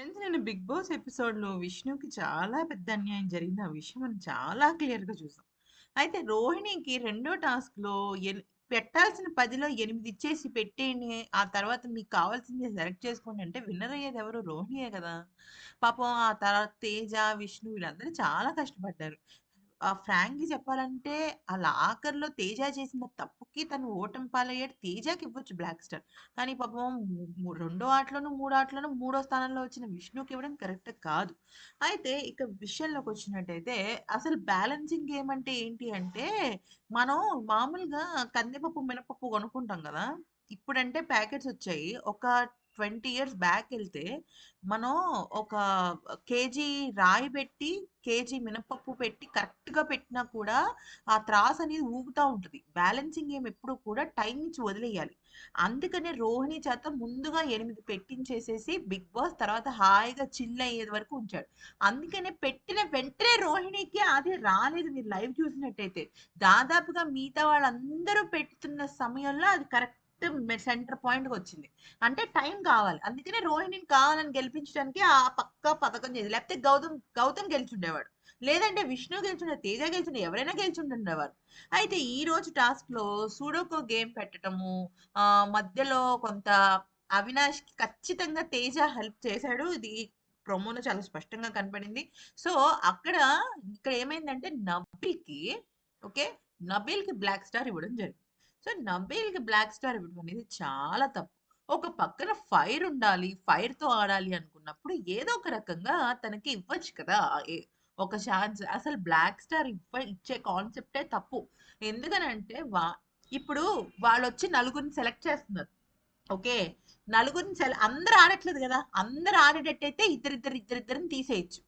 Friends నేను 'big boss' ఎపిసోడ్‌లో విష్ణుకి చాలా పెద్ద అన్యాయం జరిగింది. ఆ విషయం మనం చాలా క్లియర్‌గా చూసాం. అయితే రోహిణికి రెండో టాస్క్‌లో ఎన్ పెట్టాల్సిన 10లో 8 ఇచ్చేసి పెట్టేయండి. ఆ తర్వాత మీకు కావాల్సింది సెలెక్ట్ చేసుకోండి అంటే విన్నర్ అయ్యేది ఎవరు? రోహిణియే కదా! పాపం ఆ తర్వాత తేజ, విష్ణు వీళ్ళందరూ చాలా కష్టపడ్డారు. ఆహ్, ఫ్రాంక్‌గా చెప్పాలంటే ఆ ఆఖరిలో తేజ చేసిన తప్పుకి తను ఓటమి పాలయ్యాడు. తేజకి ఇవ్వచ్చు బ్లాక్ స్టార్. కానీ పాపం ము ము రెండో ఆటలోను, మూడో ఆటలోను మూడో స్థానంలో వచ్చిన విష్ణుకి ఇవ్వడం కరెక్ట్ కాదు. అయితే ఇక విషయంలోకొచ్చినట్టయితే అసలు బ్యాలెన్సింగ్ గేమ్ అంటే ఏంటి అంటే, మనం మామూలుగా కందిపప్పు, మినపప్పు కొనుక్కుంటాం గదా! ఇప్పుడంటే ప్యాకెట్స్ వచ్చాయి. ఒక 20 ఇయర్స్ బ్యాక్ వెళ్తే మనం ఒక కేజీ రాయి పెట్టి, కేజీ మినపప్పు పెట్టి కరెక్ట్‌గా పెట్టినా కూడా ఆ త్రాస్ అనేది ఊగుతా ఉంటుంది బ్యాలెన్సింగ్ ఏం ఎప్పుడు కూడా టైం నుంచి వదిలేయాలి. అందుకనే రోహిణి చేత ముందుగా ఎనిమిది పెట్టించేసేసి బిగ్ బాస్ తర్వాత హాయిగా చిల్ అయ్యేది వరకు ఉంచాడు. అందుకనే పెట్టిన వెంటనే రోహిణికి అది రాలేదు మీరు లైవ్ చూసినట్టయితే. దాదాపుగా మిగతా వాళ్ళందరూ పెడుతున్న సమయంలో అది కరెక్ట్ మె సెంటర్ పాయింట్‌కొచ్చింది. అంటే టైం కావాలి. అందుకనే రోహిణిని కావాలని గెలిపించడానికి ఆ పక్క పథకం చేసి లేకపోతే గౌతమ్ గౌతమ్ గెలిచుండేవాడు. లేదంటే విష్ణు గెలిచుండే, తేజ గెలిచుండే, ఎవరైనా గెలిచుండేవారు అయితే ఈ రోజు టాస్క్ టాస్క్‌లో సూడోకో గేమ్ పెట్టడము మధ్యలో కొంత అవినాష్‌కి ఖచ్చితంగా తేజ హెల్ప్ చేశాడు. ఇది ప్రోమోలో చాలా స్పష్టంగా కనపడింది. సో, అక్కడ ఇక్కడ ఏమైందంటే నబీల్‌కి ఓకే. నబీల్‌కి బ్లాక్ స్టార్ ఇవ్వడం జరిగింది. సో, నబీల్‌కి బ్లాక్ స్టార్ ఇవ్వడం అనేది చాలా తప్పు. ఒక పక్కన ఫైర్ ఉండాలి. ఫైర్‌తో ఆడాలి అనుకున్నప్పుడు ఏదో ఒక రకంగా తనకి ఇవ్వచ్చు కదా! ఒక ఛాన్స్. అసలు బ్లాక్ స్టార్ ఇవ్వ ఇచ్చే కాన్సెప్టే తప్పు. ఎందుకనంటే వా ఇప్పుడు వాళ్ళు వచ్చి నలుగురిని సెలెక్ట్ చేస్తున్నారు. ఓకే. నలుగురిని సెల అందరు ఆడట్లేదు కదా అందరు ఆడేటట్టయితే ఇద్దరిద్దరు, ఇద్దరిద్దరిని తీసేయొచ్చు.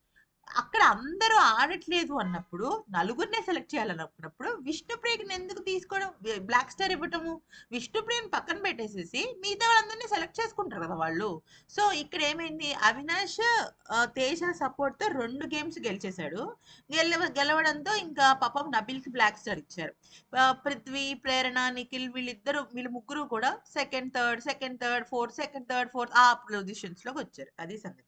అక్కడ అందరూ ఆడట్లేదు అన్నప్పుడు నలుగురినే సెలెక్ట్ చేయాలన్నప్పుడు విష్ణుప్రియని ఎందుకు తీసుకోవడం? బ్లాక్ స్టార్ ఇవ్వటము. విష్ణుప్రియని పక్కన పెట్టేసేసి మిగతా వాళ్ళందరినీ సెలెక్ట్ చేసుకుంటారు కదా వాళ్ళు. సో, ఇక్కడ ఏమైంది అవినాష్ తేజ సపోర్ట్‌తో రెండు గేమ్స్ గెలిచేశాడు గెలవ గెలవడంతో ఇంకా పాపం నబిల్కి బ్లాక్ స్టార్ ఇచ్చారు. పృథ్వీ, ప్రేరణ, నిఖిల్ వీళ్ళిద్దరూ వీళ్ళు ముగ్గురు కూడా second, third, second, third, fourth, second, third, fourth ఆ పొజిషన్స్లోకి వచ్చారు అది సంగతి.